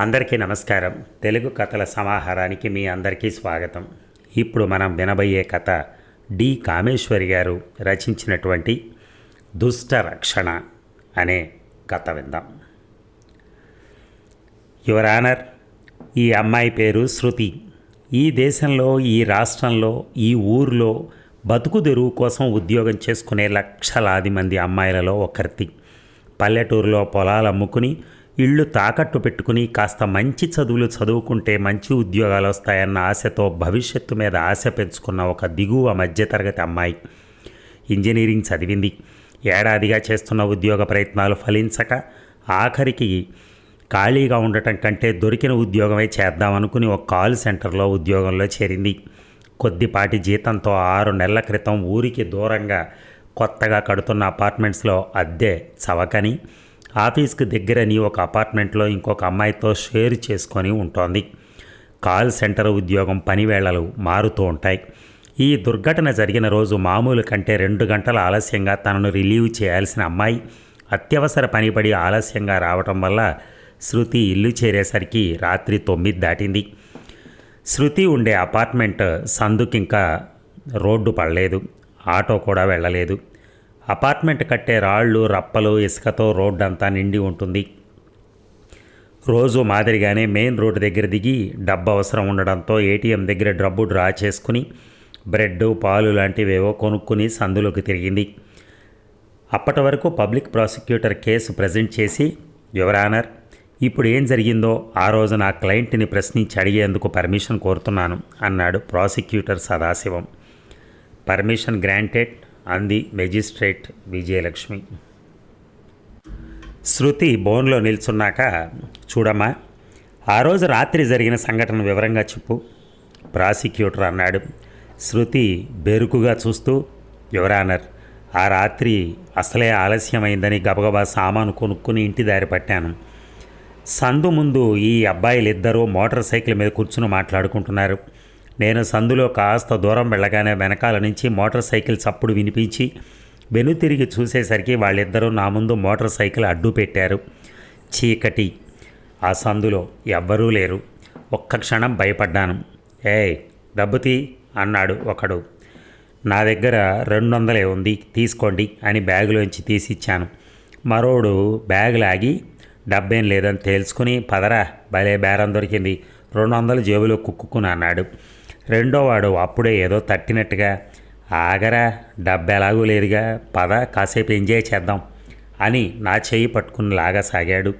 అందరికీ నమస్కారం. తెలుగు కథల సమాహారానికి మీ అందరికీ స్వాగతం. ఇప్పుడు మనం వినబోయే కథ డి కామేశ్వరి గారు రచించినటువంటి దుష్ట రక్షణ అనే కథ విందాం. యువర్ ఆనర్ ఈ అమ్మాయి పేరు శృతి. ఈ దేశంలో ఈ రాష్ట్రంలో ఈ ఊరిలో బతుకు తెరువు కోసం ఉద్యోగం చేసుకునే లక్షలాది మంది అమ్మాయిలలో ఒకరితి పల్లెటూరులో పొలాలు అమ్ముకుని ఇళ్ళు తాకట్టు పెట్టుకుని కాస్త మంచి చదువులు చదువుకుంటే మంచి ఉద్యోగాలు వస్తాయన్న ఆశతో భవిష్యత్తు మీద ఆశ పెంచుకున్న ఒక దిగువ మధ్యతరగతి అమ్మాయి. ఇంజనీరింగ్ చదివింది. ఏడాదిగా చేస్తున్న ఉద్యోగ ప్రయత్నాలు ఫలించక ఆఖరికి ఖాళీగా ఉండటం కంటే దొరికిన ఉద్యోగమే చేద్దామనుకుని ఒక కాల్ సెంటర్లో ఉద్యోగంలో చేరింది. కొద్దిపాటి జీతంతో ఆరు నెలల క్రితం ఊరికి దూరంగా కొత్తగా కడుతున్న అపార్ట్మెంట్స్లో అద్దె చవకని ఆఫీస్కి దగ్గరని ఒక అపార్ట్మెంట్లో ఇంకొక అమ్మాయితో షేర్ చేసుకొని ఉంటోంది. కాల్ సెంటర్ ఉద్యోగం పనివేళలు మారుతూ ఉంటాయి. ఈ దుర్ఘటన జరిగిన రోజు మామూలు కంటే రెండు గంటల ఆలస్యంగా తనను రిలీవ్ చేయాల్సిన అమ్మాయి అత్యవసర పనిపడి ఆలస్యంగా రావటం వల్ల శృతి ఇల్లు చేరేసరికి రాత్రి తొమ్మిది దాటింది. శృతి ఉండే అపార్ట్మెంట్ సందుకింకా రోడ్డు పడలేదు. ఆటో కూడా వెళ్ళలేదు. అపార్ట్మెంట్ కట్టే రాళ్ళు రప్పలు ఇసుకతో రోడ్డు అంతా నిండి ఉంటుంది. రోజు మాదిరిగానే మెయిన్ రోడ్డు దగ్గర దిగి డబ్బు అవసరం ఉండడంతో ఏటీఎం దగ్గర డబ్బు డ్రా చేసుకుని బ్రెడ్ పాలు లాంటివేవో కొనుక్కుని సందులోకి తిరిగింది. అప్పటి వరకు పబ్లిక్ ప్రాసిక్యూటర్ కేసు ప్రజెంట్ చేసి యువరానర్ ఇప్పుడు ఏం జరిగిందో ఆ రోజు నా క్లయింట్ని ప్రశ్నించి అడిగేందుకు పర్మిషన్ కోరుతున్నాను అన్నాడు ప్రాసిక్యూటర్ సదాశివం. పర్మిషన్ గ్రాంటెడ్ అంది మెజిస్ట్రేట్ విజయలక్ష్మి. శృతి బోన్లో నిల్చున్నాక చూడమ్మా ఆ రోజు రాత్రి జరిగిన సంఘటన వివరంగా చెప్పు ప్రాసిక్యూటర్ అన్నాడు. శృతి బెరుకుగా చూస్తూ యువరానర్ ఆ రాత్రి అసలే ఆలస్యమైందని గబగబా సామాను కొనుక్కుని ఇంటి దారి పట్టాను. సందు ముందు ఈ అబ్బాయిలిద్దరూ మోటార్ సైకిల్ మీద కూర్చుని మాట్లాడుకుంటున్నారు. నేను సందులో కాస్త దూరం వెళ్ళగానే వెనకాల నుంచి మోటార్ సైకిల్ చప్పుడు వినిపించి వెనుతిరిగి చూసేసరికి వాళ్ళిద్దరూ నా ముందు మోటార్ సైకిల్ అడ్డు పెట్టారు. చీకటి. ఆ సందులో ఎవ్వరూ లేరు. ఒక్క క్షణం భయపడ్డాను. ఏయ్ డబ్బుతీ అన్నాడు ఒకడు. నా దగ్గర రెండు వందలే ఉంది తీసుకోండి అని బ్యాగులోంచి తీసిచ్చాను. మరోడు బ్యాగ్ లాగి డబ్బేం లేదని తేల్చుకుని పదరా భలే బేరం దొరికింది. రెండు వందలు జేబులో కుక్కుకుని అన్నాడు. రెండోవాడు అప్పుడే ఏదో తట్టినట్టుగా ఆగరా డబ్బెలాగూ లేదుగా పద కాసేపు ఎంజాయ్ చేద్దాం అని నా చేయి పట్టుకుని లాగసాగాడు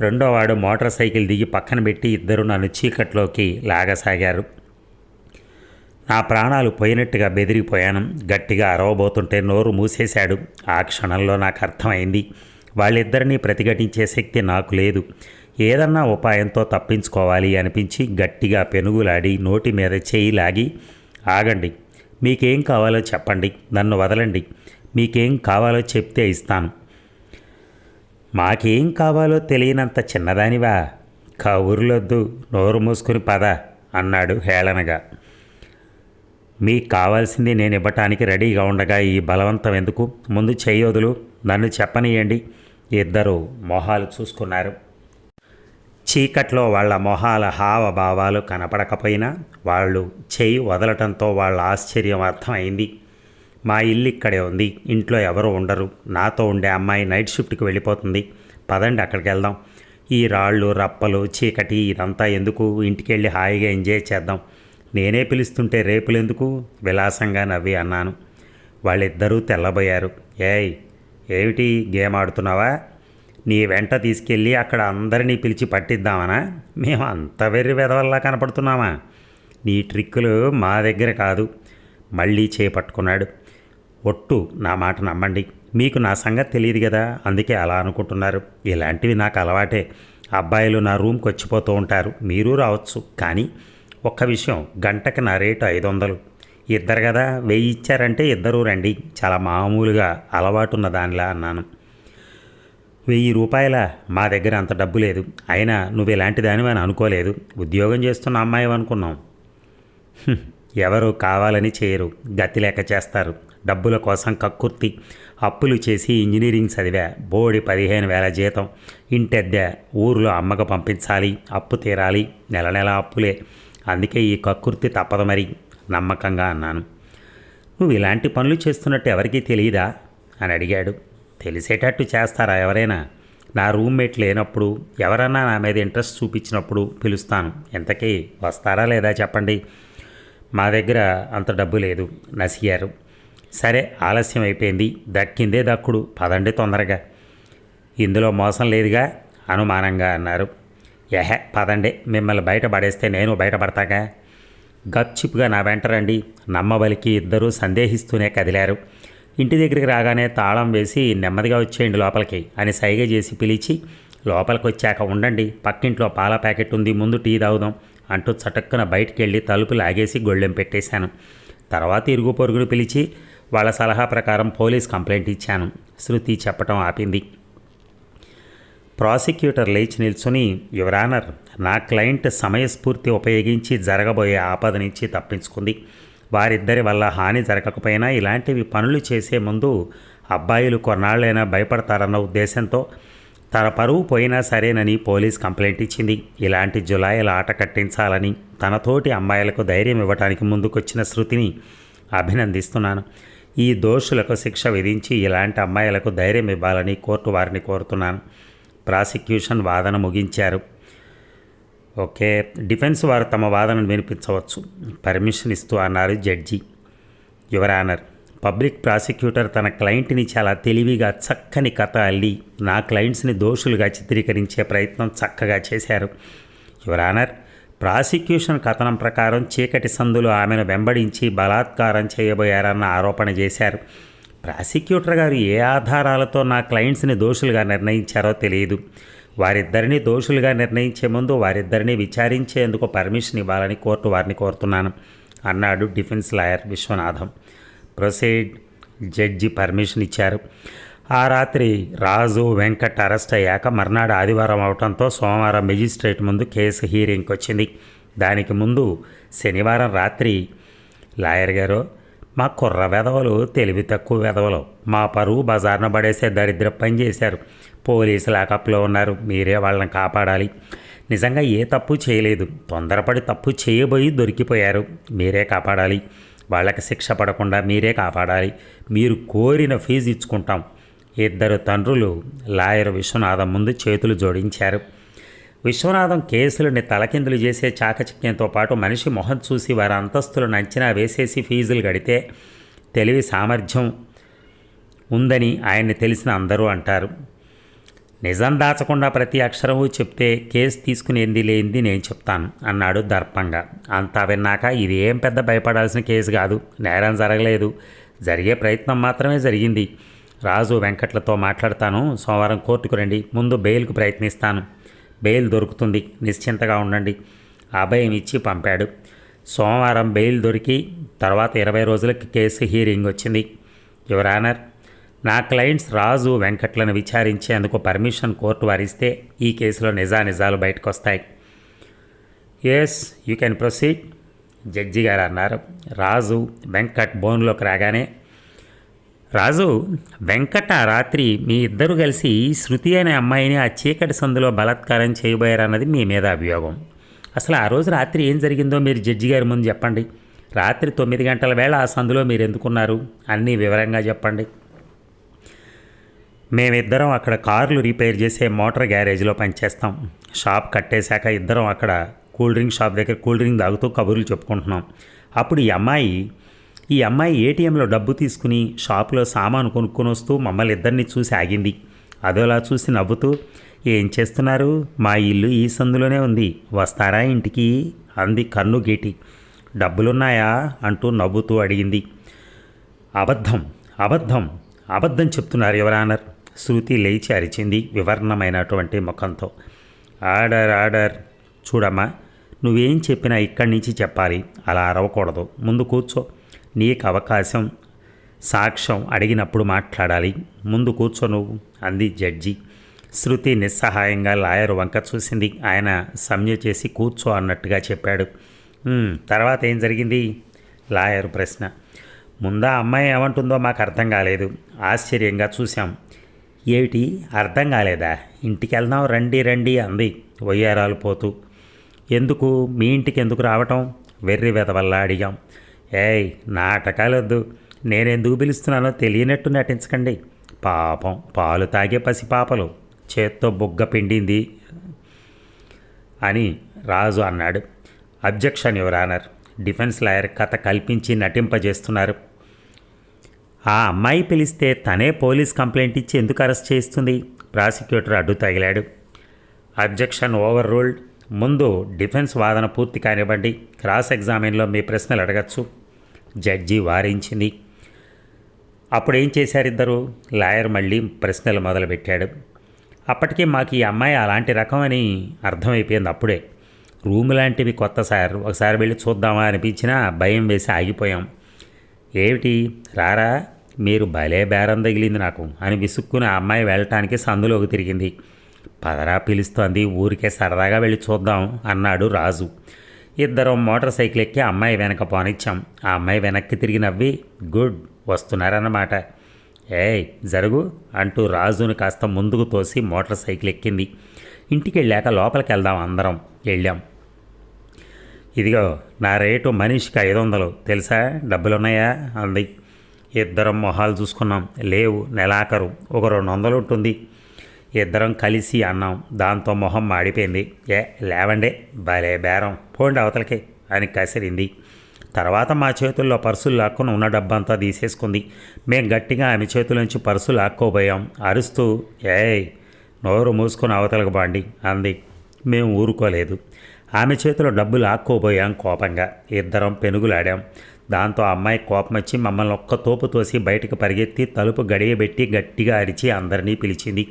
రెండోవాడు మోటార్ సైకిల్ దిగి పక్కన పెట్టి ఇద్దరు నన్ను చీకట్లోకి లాగసాగారు నా ప్రాణాలు పోయినట్టుగా బెదిరిపోయాను. గట్టిగా అరవబోతుంటే నోరు మూసేశాడు. ఆ క్షణంలో నాకు అర్థమైంది. వాళ్ళిద్దరినీ ప్రతిఘటించే శక్తి నాకు లేదు. ఏదన్నా ఉపాయంతో తప్పించుకోవాలి అనిపించి గట్టిగా పెనుగులాడి నోటి మీద చేయి లాగి ఆగండి మీకేం కావాలో చెప్పండి నన్ను వదలండి మీకేం కావాలో చెప్తే ఇస్తాను. మాకేం కావాలో తెలియనంత చిన్నదానివా? కబుర్లొద్దు నోరు మూసుకుని పద అన్నాడు హేళనగా. మీకు కావాల్సింది నేను ఇవ్వటానికి రెడీగా ఉండగా ఈ బలవంతం ఎందుకు? ముందు చెయ్యొదులు నన్ను చెప్పనియండి. ఇద్దరు మొహాలు చూసుకున్నారు. చీకట్లో వాళ్ళ మొహాల హావభావాలు కనపడకపోయినా వాళ్ళు చేయి వదలటంతో వాళ్ళ ఆశ్చర్యం అర్థమైంది. మా ఇల్లు ఇక్కడే ఉంది ఇంట్లో ఎవరు ఉండరు. నాతో ఉండే అమ్మాయి నైట్ షిఫ్ట్కి వెళ్ళిపోతుంది. పదండి అక్కడికి వెళ్దాం. ఈ రాళ్ళు రప్పలు చీకటి ఇదంతా ఎందుకు? ఇంటికి వెళ్ళి హాయిగా ఎంజాయ్ చేద్దాం. నేనే పిలుస్తుంటే రేపులెందుకు విలాసంగా నవ్వి అన్నాను. వాళ్ళిద్దరూ తెల్లబోయారు. ఏయ్ ఏమిటి గేమ్ ఆడుతున్నావా? నీ వెంట తీసుకెళ్ళి అక్కడ అందరినీ పిలిచి పట్టిద్దామనా? మేము అంత వెర్రి వెదవల్లా కనపడుతున్నామా? నీ ట్రిక్కులు మా దగ్గర కాదు. మళ్ళీ చేపట్టుకున్నాడు. ఒట్టు నా మాట నమ్మండి. మీకు నా సంగతి తెలియదు కదా అందుకే అలా అనుకుంటున్నారు. ఇలాంటివి నాకు అలవాటే. అబ్బాయిలు నా రూమ్కి వచ్చిపోతూ ఉంటారు. మీరు రావచ్చు. కానీ ఒక్క విషయం గంటకి నా రేటు ఐదు వందలు. ఇద్దరు కదా వెయ్యి ఇచ్చారంటే ఇద్దరు రండి. చాలా మామూలుగా అలవాటున్న దానిలా అన్నాను. వెయ్యి రూపాయల మా దగ్గర అంత డబ్బు లేదు. అయినా నువ్వు ఇలాంటి దానివని అనుకోలేదు. ఉద్యోగం చేస్తున్న అమ్మాయి అనుకున్నాం. ఎవరు కావాలని చేయరు. గతి లేక చేస్తారు. డబ్బుల కోసం కక్కుర్తి. అప్పులు చేసి ఇంజనీరింగ్ చదివా. బోడి పదిహేను వేల జీతం. ఇంటెద్దా ఊరిలో అమ్మకు పంపించాలి. అప్పు తీరాలి. నెల నెల అప్పులే. అందుకే ఈ కక్కుర్తి తప్పదు మరి. నమ్మకంగా అన్నాను. నువ్వు ఇలాంటి పనులు చేస్తున్నట్టు ఎవరికీ తెలియదా? అని అడిగాడు. తెలిసేటట్టు చేస్తారా ఎవరైనా? నా రూమ్మేట్ లేనప్పుడు ఎవరన్నా నా మీద ఇంట్రెస్ట్ చూపించినప్పుడు పిలుస్తాను. ఎంతకీ వస్తారా లేదా చెప్పండి. మా దగ్గర అంత డబ్బు లేదు నసిగారు. సరే ఆలస్యం అయిపోయింది. దక్కిందే దక్కుడు. పదండి తొందరగా. ఇందులో మోసం లేదుగా అనుమానంగా అన్నారు. ఎహె పదండి. మిమ్మల్ని బయట పడేస్తే నేను బయటపడతాగా గప్చిప్గా నా వెంట రండి. నమ్మబలికి ఇద్దరూ సందేహిస్తూనే కదిలారు. ఇంటి దగ్గరికి రాగానే తాళం వేసి నెమ్మదిగా వచ్చేయండి లోపలికి అని సైగ చేసి పిలిచి లోపలికి వచ్చాక ఉండండి పక్కింట్లో పాల ప్యాకెట్ ఉంది ముందు టీ తాగుదాం అంటూ చటక్కున బయటికి వెళ్ళి తలుపు లాగేసి గొళ్ళెం పెట్టేశాను. తర్వాత ఇరుగు పొరుగును పిలిచి వాళ్ళ సలహా ప్రకారం పోలీస్ కంప్లైంట్ ఇచ్చాను శృతి చెప్పటం ఆపింది. ప్రాసిక్యూటర్ లేచి నిల్చుని యువరానర్ నా క్లయింట్ సమయస్ఫూర్తి ఉపయోగించి జరగబోయే ఆపద నుంచి తప్పించుకుంది. వారిద్దరి వల్ల హాని జరగకపోయినా ఇలాంటివి పనులు చేసే ముందు అబ్బాయిలు కొన్నాళ్ళైనా భయపడతారన్న ఉద్దేశంతో తన పరువు పోయినా సరేనని పోలీస్ కంప్లైంట్ ఇచ్చింది. ఇలాంటి జులాయిల ఆట కట్టించాలని తనతోటి అమ్మాయిలకు ధైర్యం ఇవ్వడానికి ముందుకొచ్చిన శృతిని అభినందిస్తున్నాను. ఈ దోషులకు శిక్ష విధించి ఇలాంటి అమ్మాయిలకు ధైర్యం ఇవ్వాలని కోర్టు వారిని కోరుతున్నాను. ప్రాసిక్యూషన్ వాదన ముగించారు. ఓకే. డిఫెన్స్ వారు తమ వాదనను వినిపించవచ్చు. పర్మిషన్ ఇస్తూ అన్నారు judge. Your honour public prosecutor తన క్లయింట్ని చాలా తెలివిగా చక్కని కథ అల్లి నా క్లయింట్స్ని దోషులుగా చిత్రీకరించే ప్రయత్నం చక్కగా చేశారు. యువర్ ఆనర్ ప్రాసిక్యూషన్ కథనం ప్రకారం చీకటి సందులు ఆమెను వెంబడించి బలాత్కారం చేయబోయారన్న ఆరోపణ చేశారు. ప్రాసిక్యూటర్ గారు ఏ ఆధారాలతో నా క్లయింట్స్ని దోషులుగా నిర్ణయించారో తెలియదు. వారిద్దరిని దోషులుగా నిర్ణయించే ముందు వారిద్దరిని విచారించేందుకు పర్మిషన్ ఇవ్వాలని కోర్టు వారిని కోరుతున్నాను అన్నాడు defence lawyer Viswanatham. Proceed. Judge permission ఇచ్చారు. ఆ రాత్రి రాజు వెంకట్ అరెస్ట్ అయ్యాక మర్నాడు ఆదివారం అవడంతో సోమవారం మెజిస్ట్రేట్ ముందు కేసు హీరింగ్కి వచ్చింది దానికి ముందు శనివారం రాత్రి లాయర్ గారు మా కుర్ర వెధవలు తెలివి తక్కువ వెధవలు. మా పరువు బజార్న పడేసే దరిద్ర పని చేశారు. పోలీసు లాకప్లో ఉన్నారు. మీరే వాళ్ళని కాపాడాలి. నిజంగా ఏ తప్పు చేయలేదు. తొందరపడి తప్పు చేయబోయి దొరికిపోయారు. మీరే కాపాడాలి. వాళ్ళకి శిక్ష పడకుండా మీరే కాపాడాలి. మీరు కోరిన ఫీజు ఇచ్చుకుంటాం. ఇద్దరు తండ్రులు లాయర్ విశ్వనాథం ముందు చేతులు జోడించారు. విశ్వనాథం కేసులని తలకిందులు చేసే చాకచక్యంతో పాటు మనిషి మొహం చూసి వారి అంతస్తులను అంచనా వేసేసి ఫీజులు గడితే తెలివి సామర్థ్యం ఉందని ఆయన్ని తెలిసిన అందరూ అంటారు. నిజం దాచకుండా ప్రతి అక్షరము చెప్తే కేసు తీసుకునేంది లేనిది నేను చెప్తాను అన్నాడు దర్పంగా. అంతా విన్నాక ఇది ఏం పెద్ద భయపడాల్సిన కేసు కాదు నేరం జరగలేదు. జరిగే ప్రయత్నం మాత్రమే జరిగింది. రాజు వెంకట్లతో మాట్లాడతాను సోమవారం కోర్టుకు రండి ముందు బెయిల్కు ప్రయత్నిస్తాను. బెయిల్ దొరుకుతుంది. నిశ్చింతగా ఉండండి. అభయం ఇచ్చి పంపాడు. సోమవారం బెయిల్ దొరికి తర్వాత ఇరవై రోజులకి కేసు హీరింగ్ వచ్చింది. యువర్ ఆనర్ నా క్లయింట్స్ రాజు వెంకట్లను విచారించేందుకు పర్మిషన్ కోర్టు వారిస్తే ఈ కేసులో నిజానిజాలు బయటకు వస్తాయి yes you can proceed judge గారు అన్నారు. రాజు వెంకట్ బోన్లోకి రాగానే రాజు వెంకట రాత్రి మీ ఇద్దరు కలిసి శృతి అనే అమ్మాయిని ఆ చీకటి సందులో బలాత్కారం చేయబోయారన్నది మీ మీద అభియోగం. అసలు ఆ రోజు రాత్రి ఏం జరిగిందో మీరు జడ్జి గారి ముందు చెప్పండి. రాత్రి తొమ్మిది గంటల వేళ ఆ సందులో మీరు ఎందుకున్నారు? అన్నీ వివరంగా చెప్పండి. మేమిద్దరం అక్కడ కార్లు రిపేర్ చేసే మోటార్ గ్యారేజ్లో పనిచేస్తాం. షాప్ కట్టేశాక ఇద్దరం అక్కడ కూల్ డ్రింక్ షాప్ దగ్గర కూల్ డ్రింక్ తాగుతూ కబుర్లు చెప్పుకుంటున్నాం. అప్పుడు ఈ అమ్మాయి ఈ అమ్మాయి ఏటీఎంలో డబ్బు తీసుకుని షాపులో సామాను కొనుక్కొని వస్తూ మమ్మల్ని ఇద్దరిని చూసి ఆగింది. అదోలా చూసి నవ్వుతూ ఏం చేస్తున్నారు? మా ఇల్లు ఈ సందులోనే ఉంది. వస్తారా ఇంటికి? అంది కన్ను గేటి. డబ్బులున్నాయా? అంటూ నవ్వుతూ అడిగింది. అబద్ధం అబద్ధం అబద్ధం చెప్తున్నారు ఎవరానర్ శృతి లేచి అరిచింది వివరణమైనటువంటి ముఖంతో. Order order. చూడమ్మా నువ్వేం చెప్పినా ఇక్కడి నుంచి చెప్పాలి. అలా అరవకూడదు. ముందు కూర్చో. నీకు అవకాశం సాక్ష్యం అడిగినప్పుడు మాట్లాడాలి. ముందు కూర్చో నువ్వు అంది జడ్జి. శృతి నిస్సహాయంగా లాయర్ వంక చూసింది. ఆయన సమ్య చేసి కూర్చో అన్నట్టుగా చెప్పాడు. తర్వాత ఏం జరిగింది? లాయర్ ప్రశ్న. ముందా అమ్మాయి ఏమంటుందో మాకు అర్థం కాలేదు. ఆశ్చర్యంగా చూశాం. ఏమిటి? అర్థం కాలేదా? ఇంటికి వెళ్దాం రండి రండి అంది వయ్యారాలు పోతూ. ఎందుకు? మీ ఇంటికి ఎందుకు రావటం? వెర్రి వెదవల్లా అడిగాం. ఏయ్ నాటకాలొద్దు. నేనెందుకు పిలుస్తున్నానో తెలియనట్టు నటించకండి. పాపం పాలు తాగే పసిపాపలు చేత్తో బుగ్గ పిండింది అని రాజు అన్నాడు. Objection your honour. Defence lawyer కథ కల్పించి నటింపజేస్తున్నారు. ఆ అమ్మాయి పిలిస్తే తనే పోలీస్ కంప్లైంట్ ఇచ్చి ఎందుకు అరెస్ట్ చేస్తుంది ప్రాసిక్యూటర్ అడ్డు తగిలాడు. Objection overruled. ముందు డిఫెన్స్ వాదన పూర్తి కానివ్వండి. క్రాస్ ఎగ్జామిన్లో మీ ప్రశ్నలు అడగచ్చు. జడ్జి వారించింది. అప్పుడు ఏం చేశారు ఇద్దరు? లాయర్ మళ్ళీ ప్రశ్నలు మొదలుపెట్టాడు. అప్పటికే మాకు ఈ అమ్మాయి అలాంటి రకం అని అర్థమైపోయింది అప్పుడే. రూమ్ లాంటివి కొత్త సార్ ఒకసారి వెళ్ళి చూద్దామా అనిపించినా భయం వేసి ఆగిపోయాం. ఏమిటి? రారా మీరు భలే బేరం తగిలింది నాకు అని విసుక్కుని ఆ అమ్మాయి వెళ్ళటానికి సందులోకి తిరిగింది. పదరా పిలుస్తోంది ఊరికే సరదాగా వెళ్ళి చూద్దాం అన్నాడు రాజు. ఇద్దరం మోటార్ సైకిల్ ఎక్కి అమ్మాయి వెనక పోనిచ్చాం. ఆ అమ్మాయి వెనక్కి తిరిగి నవ్వి గుడ్ వస్తున్నారన్నమాట. ఏయ్ జరుగు అంటూ రాజుని కాస్త ముందుకు తోసి మోటార్ సైకిల్ ఎక్కింది. ఇంటికి వెళ్ళాక లోపలికి వెళ్దాం అందరం వెళ్ళాం. ఇదిగో నా రేటు మనిషికి ఐదు వందలు తెలుసా? డబ్బులున్నాయా? అంది. ఇద్దరం మొహాలు చూసుకున్నాం. లేవు నెలాఖరు. ఒక రెండు వందలు ఉంటుంది. ఇద్దరం కలిసి అన్నాం. దాంతో మొహం మాడిపోయింది. ఏ లేవండే. భలే బేరం. పోండి అవతలకి అని కసిరింది. తర్వాత మా చేతుల్లో పర్సులు లాక్కుని ఉన్న డబ్బంతా తీసేసుకుంది. మేం గట్టిగా ఆమె చేతులోంచి పర్సు లాక్కోబోయాం. అరుస్తూ ఏయ్ నోరు మూసుకొని అవతలకు బాండి అంది. మేము ఊరుకోలేదు. ఆమె చేతిలో డబ్బు లాక్కోబోయాం కోపంగా. ఇద్దరం పెనుగులాడాం. దాంతో అమ్మాయి కోపం వచ్చి మమ్మల్ని ఒక్క తోపు తోసి బయటకు పరిగెత్తి తలుపు గడియబెట్టి గట్టిగా అరిచి అందరినీ పిలిచింది.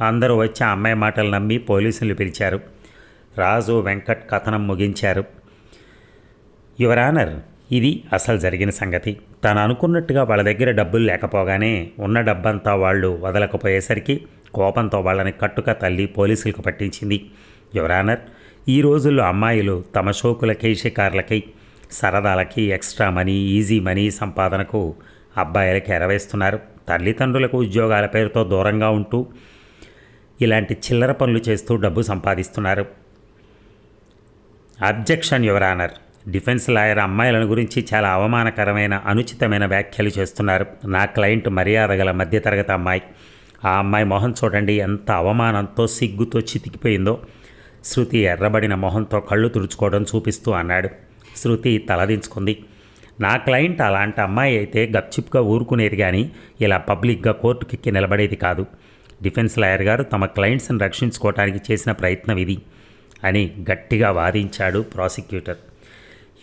అందరూ వచ్చి అమ్మాయి మాటలు నమ్మి పోలీసులు పిలిచారు. రాజు వెంకట్ కథనం ముగించారు. యువర్ ఆనర్ ఇది అసలు జరిగిన సంగతి. తను అనుకున్నట్టుగా వాళ్ళ దగ్గర డబ్బులు లేకపోగానే ఉన్న డబ్బంతా వాళ్ళు వదలకపోయేసరికి కోపంతో వాళ్ళని కట్టుక తల్లి పోలీసులకు పట్టించింది. యువరానర్ ఈ రోజుల్లో అమ్మాయిలు తమ షోకులకి షికార్లకి సరదాలకి ఎక్స్ట్రా మనీ ఈజీ మనీ సంపాదనకు అబ్బాయిలకి ఎరవేస్తున్నారు. తల్లిదండ్రులకు ఉద్యోగాల పేరుతో దూరంగా ఉంటూ ఇలాంటి చిల్లర పనులు చేస్తూ డబ్బు సంపాదిస్తున్నారు. Objection your honour. Defence lawyer అమ్మాయిలను గురించి చాలా అవమానకరమైన అనుచితమైన వ్యాఖ్యలు చేస్తున్నారు. నా క్లయింట్ మర్యాద గల మధ్యతరగతి అమ్మాయి. ఆ అమ్మాయి మొహం చూడండి ఎంత అవమానంతో సిగ్గుతో చితికిపోయిందో. శృతి ఎర్రబడిన మొహంతో కళ్ళు తుడుచుకోవడం చూపిస్తూ అన్నాడు. శృతి తలదించుకుంది. నా క్లయింట్ అలాంటి అమ్మాయి అయితే గప్చిప్గా ఊరుకునేది కానీ ఇలా పబ్లిక్గా కోర్టుకెక్కి నిలబడేది కాదు. డిఫెన్స్ లాయర్ గారు తమ క్లయింట్స్ని రక్షించుకోవటానికి చేసిన ప్రయత్నం ఇది అని గట్టిగా వాదించాడు ప్రాసిక్యూటర్.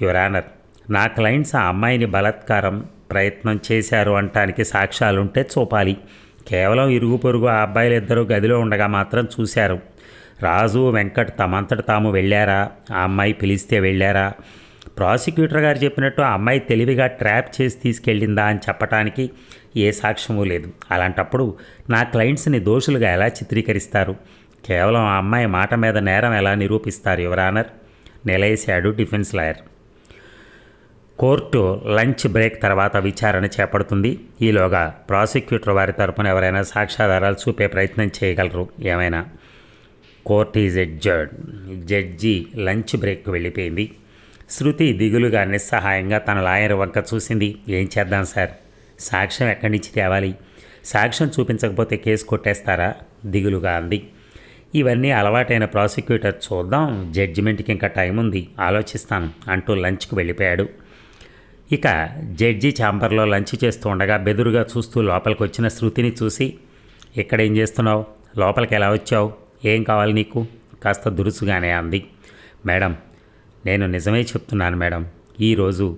యువర్ ఆనర్ నా క్లయింట్స్ ఆ అమ్మాయిని బలాత్కారం ప్రయత్నం చేశారు అంటానికి సాక్ష్యాలుంటే చూపాలి. కేవలం ఇరుగు పొరుగు ఆ అబ్బాయిలు ఇద్దరు గదిలో ఉండగా మాత్రం చూశారు. రాజు వెంకట్ తమంతట తాము వెళ్ళారా? ఆ అమ్మాయి పిలిస్తే వెళ్ళారా? ప్రాసిక్యూటర్ గారు చెప్పినట్టు ఆ అమ్మాయి తెలివిగా ట్రాప్ చేసి తీసుకెళ్ళిందా అని చెప్పటానికి ఏ సాక్ష్యమూ లేదు. అలాంటప్పుడు నా క్లయింట్స్ని దోషులుగా ఎలా చిత్రీకరిస్తారు? కేవలం ఆ అమ్మాయి మాట మీద నేరం ఎలా నిరూపిస్తారు your honour నిలయేశాడు defence lawyer. Court lunch break తర్వాత విచారణ చేపడుతుంది. ఈలోగా ప్రాసిక్యూటర్ వారి తరపున ఎవరైనా సాక్ష్యాధారాలు చూపే ప్రయత్నం చేయగలరు. ఏమైనా? Court is adjourned. Judge lunch break వెళ్ళిపోయింది. శృతి దిగులుగా నిస్సహాయంగా తన లాయర్ వంక చూసింది. ఏం చేద్దాం సార్? సాక్ష్యం ఎక్కడి నుంచి తేవాలి? సాక్ష్యం చూపించకపోతే కేసు కొట్టేస్తారా? దిగులుగా అంది. ఇవన్నీ అలవాటైన ప్రాసిక్యూటర్ చూద్దాం. జడ్జిమెంట్కి ఇంకా టైం ఉంది. ఆలోచిస్తాను. అంటూ లంచ్కి వెళ్ళిపోయాడు. ఇక జడ్జి ఛాంబర్లో లంచ్ చేస్తూ ఉండగా బెదురుగా చూస్తూ లోపలికి వచ్చిన శృతిని చూసి ఇక్కడ ఏం చేస్తున్నావు? లోపలికి ఎలా వచ్చావు? ఏం కావాలి నీకు? కాస్త దురుసుగానే అంది. మేడం నేను నిజమే చెప్తున్నాను మేడం. ఈరోజు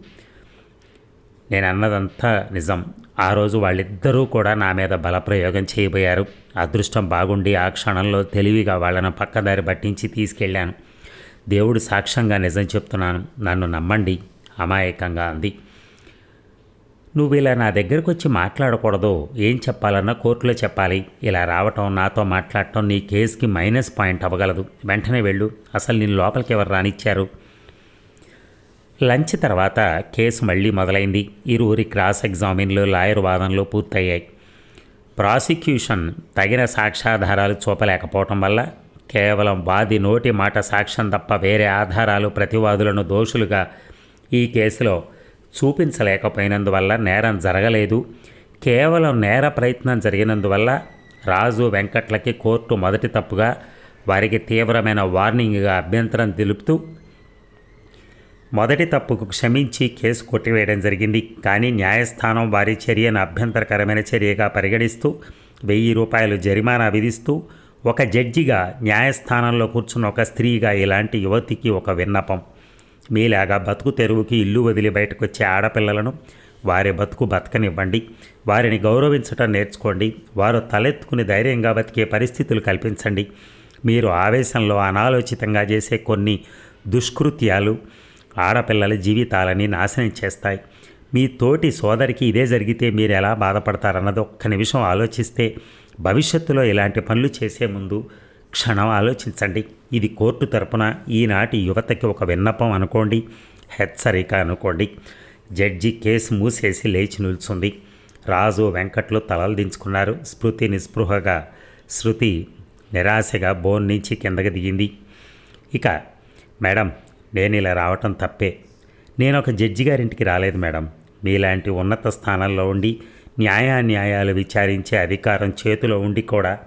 నేను అన్నదంతా నిజం. ఆ రోజు వాళ్ళిద్దరూ కూడా నా మీద బలప్రయోగం చేయబోయారు. అదృష్టం బాగుండి ఆ క్షణంలో తెలివిగా వాళ్ళను పక్కదారి పట్టించి తీసుకెళ్ళాను. దేవుడు సాక్ష్యంగా నిజం చెప్తున్నాను. నన్ను నమ్మండి. అమాయకంగా అంది. నువ్వు ఇలా నా దగ్గరకు వచ్చి మాట్లాడకూడదు. ఏం చెప్పాలన్నా కోర్టులో చెప్పాలి. ఇలా రావటం నాతో మాట్లాడటం నీ కేసుకి మైనస్ పాయింట్ అవ్వగలదు. వెంటనే వెళ్ళు. అసలు నేను లోపలికి ఎవరు రానిచ్చారు? లంచ్ తర్వాత కేసు మళ్ళీ మొదలైంది. ఇరువురి క్రాస్ ఎగ్జామిన్లు లాయర్ వాదనలు పూర్తయ్యాయి. ప్రాసిక్యూషన్ తగిన సాక్ష్యాధారాలు చూపలేకపోవటం వల్ల కేవలం వాది నోటి మాట సాక్ష్యం తప్ప వేరే ఆధారాలు ప్రతివాదులను దోషులుగా ఈ కేసులో చూపించలేకపోయినందువల్ల నేరం జరగలేదు. కేవలం నేర ప్రయత్నం జరిగినందువల్ల రాజు వెంకట్లకి కోర్టు మొదటి తప్పుగా వారికి తీవ్రమైన వార్నింగ్గా అభ్యంతరం తెలుపుతూ మొదటి తప్పుకు క్షమించి కేసు కొట్టివేయడం జరిగింది. కానీ న్యాయస్థానం వారి చర్యను అభ్యంతరకరమైన చర్యగా పరిగణిస్తూ వెయ్యి రూపాయలు జరిమానా విధిస్తూ ఒక జడ్జిగా న్యాయస్థానంలో కూర్చున్న ఒక స్త్రీగా ఇలాంటి యువతికి ఒక విన్నపం. మీలాగా బతుకు తెరువుకి ఇల్లు వదిలి బయటకు వచ్చే ఆడపిల్లలను వారి బతుకు బతకనివ్వండి. వారిని గౌరవించటం నేర్చుకోండి. వారు తలెత్తుకుని ధైర్యంగా బతికే పరిస్థితులు కల్పించండి. మీరు ఆవేశంలో అనాలోచితంగా చేసే కొన్ని దుష్కృత్యాలు ఆడపిల్లల జీవితాలని నాశనం చేస్తాయి. మీ తోటి సోదరికి ఇదే జరిగితే మీరు ఎలా బాధపడతారన్నది ఒక్క నిమిషం ఆలోచిస్తే భవిష్యత్తులో ఇలాంటి పనులు చేసే ముందు క్షణం ఆలోచించండి. ఇది కోర్టు తరపున ఈనాటి యువతకి ఒక విన్నపం అనుకోండి హెచ్చరిక అనుకోండి. జడ్జి కేసు మూసేసి లేచి నిల్చుంది. రాజు వెంకట్లు తలలు దించుకున్నారు. స్మృతి నిస్పృహగా శృతి నిరాశగా బోన్ నుంచి కిందకి దిగింది. ఇక మేడం నేను ఇలా రావటం తప్పే. నేను ఒక జడ్జి గారింటికి రాలేదు మేడం. మీలాంటి ఉన్నత స్థానంలో ఉండి న్యాయాన్యాయాలు విచారించే అధికారం చేతిలో ఉండి కూడా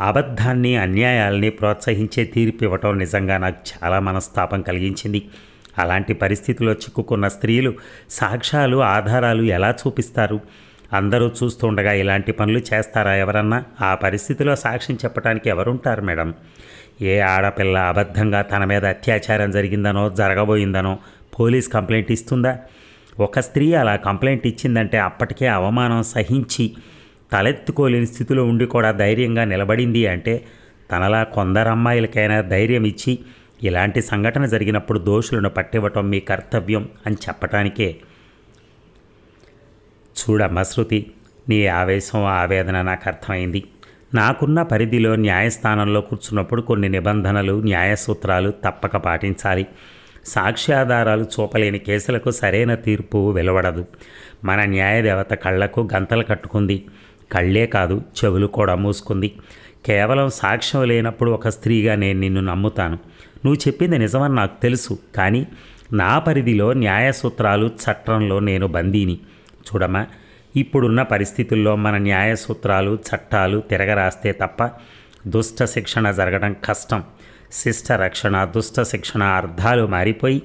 అబద్ధాన్ని అన్యాయాల్ని ప్రోత్సహించే తీర్పు ఇవ్వటం నిజంగా నాకు చాలా మనస్తాపం కలిగించింది. అలాంటి పరిస్థితిలో చిక్కుకున్న స్త్రీలు సాక్ష్యాలు ఆధారాలు ఎలా చూపిస్తారు? అందరూ చూస్తుండగా ఇలాంటి పనులు చేస్తారా ఎవరన్నా? ఆ పరిస్థితిలో సాక్ష్యం చెప్పడానికి ఎవరుంటారు మేడం? ఏ ఆడపిల్ల అబద్ధంగా తన మీద అత్యాచారం జరిగిందనో జరగబోయిందనో పోలీస్ కంప్లైంట్ ఇస్తుందా? ఒక స్త్రీ అలా కంప్లైంట్ ఇచ్చిందంటే అప్పటికే అవమానం సహించి తలెత్తుకోలేని స్థితిలో ఉండి కూడా ధైర్యంగా నిలబడింది అంటే తనలా కొందరు అమ్మాయిలకైనా ధైర్యం ఇచ్చి ఇలాంటి సంఘటన జరిగినప్పుడు దోషులను పట్టివ్వటం మీ కర్తవ్యం అని చెప్పటానికే. చూడమ్మ శృతి నీ ఆవేశం ఆవేదన నాకు అర్థమైంది. నాకున్న పరిధిలో న్యాయస్థానంలో కూర్చున్నప్పుడు కొన్ని నిబంధనలు న్యాయ సూత్రాలు తప్పక పాటించాలి. సాక్ష్యాధారాలు చూపలేని కేసులకు సరైన తీర్పు వెలువడదు. మన న్యాయదేవత కళ్ళకు గంతలు కట్టుకుంది. కళ్ళే కాదు చెవులు కూడా మూసుకుంది. కేవలం సాక్ష్యం లేనప్పుడు ఒక స్త్రీగా నేను నిన్ను నమ్ముతాను. నువ్వు చెప్పింది నిజమని నాకు తెలుసు కానీ నా పరిధిలో న్యాయ సూత్రాలు చట్టంలో నేను బందీని. చూడమ్మా ఇప్పుడున్న పరిస్థితుల్లో మన న్యాయ సూత్రాలు చట్టాలు తిరగరాస్తే తప్ప దుష్ట శిక్షణ జరగడం కష్టం. శిష్ట రక్షణ దుష్ట శిక్షణ అర్థాలు మారిపోయి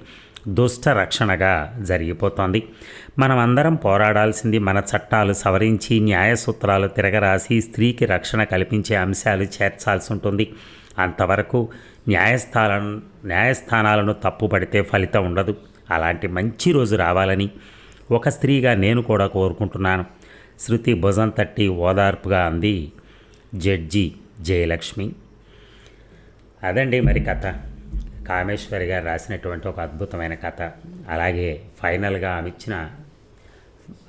దుష్ట రక్షణగా జరిగిపోతోంది. మనం అందరం పోరాడాల్సింది మన చట్టాలు సవరించి న్యాయ సూత్రాలు తిరగరాసి స్త్రీకి రక్షణ కల్పించే అంశాలు చేర్చాల్సి ఉంటుంది. అంతవరకు న్యాయస్థానాలను న్యాయస్థానాలను తప్పుపడితే ఫలితం ఉండదు. అలాంటి మంచి రోజు రావాలని ఒక స్త్రీగా నేను కూడా కోరుకుంటున్నాను. శృతి భుజం తట్టి ఓదార్పుగా అంది జడ్జి జయలక్ష్మి. అదండి మరి కథ. కామేశ్వరి గారు రాసినటువంటి ఒక అద్భుతమైన కథ. అలాగే ఫైనల్గా ఆమె ఇచ్చిన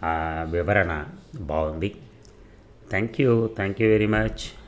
ఆ, వివరణ బాగుంది. Thank you. Thank you very much.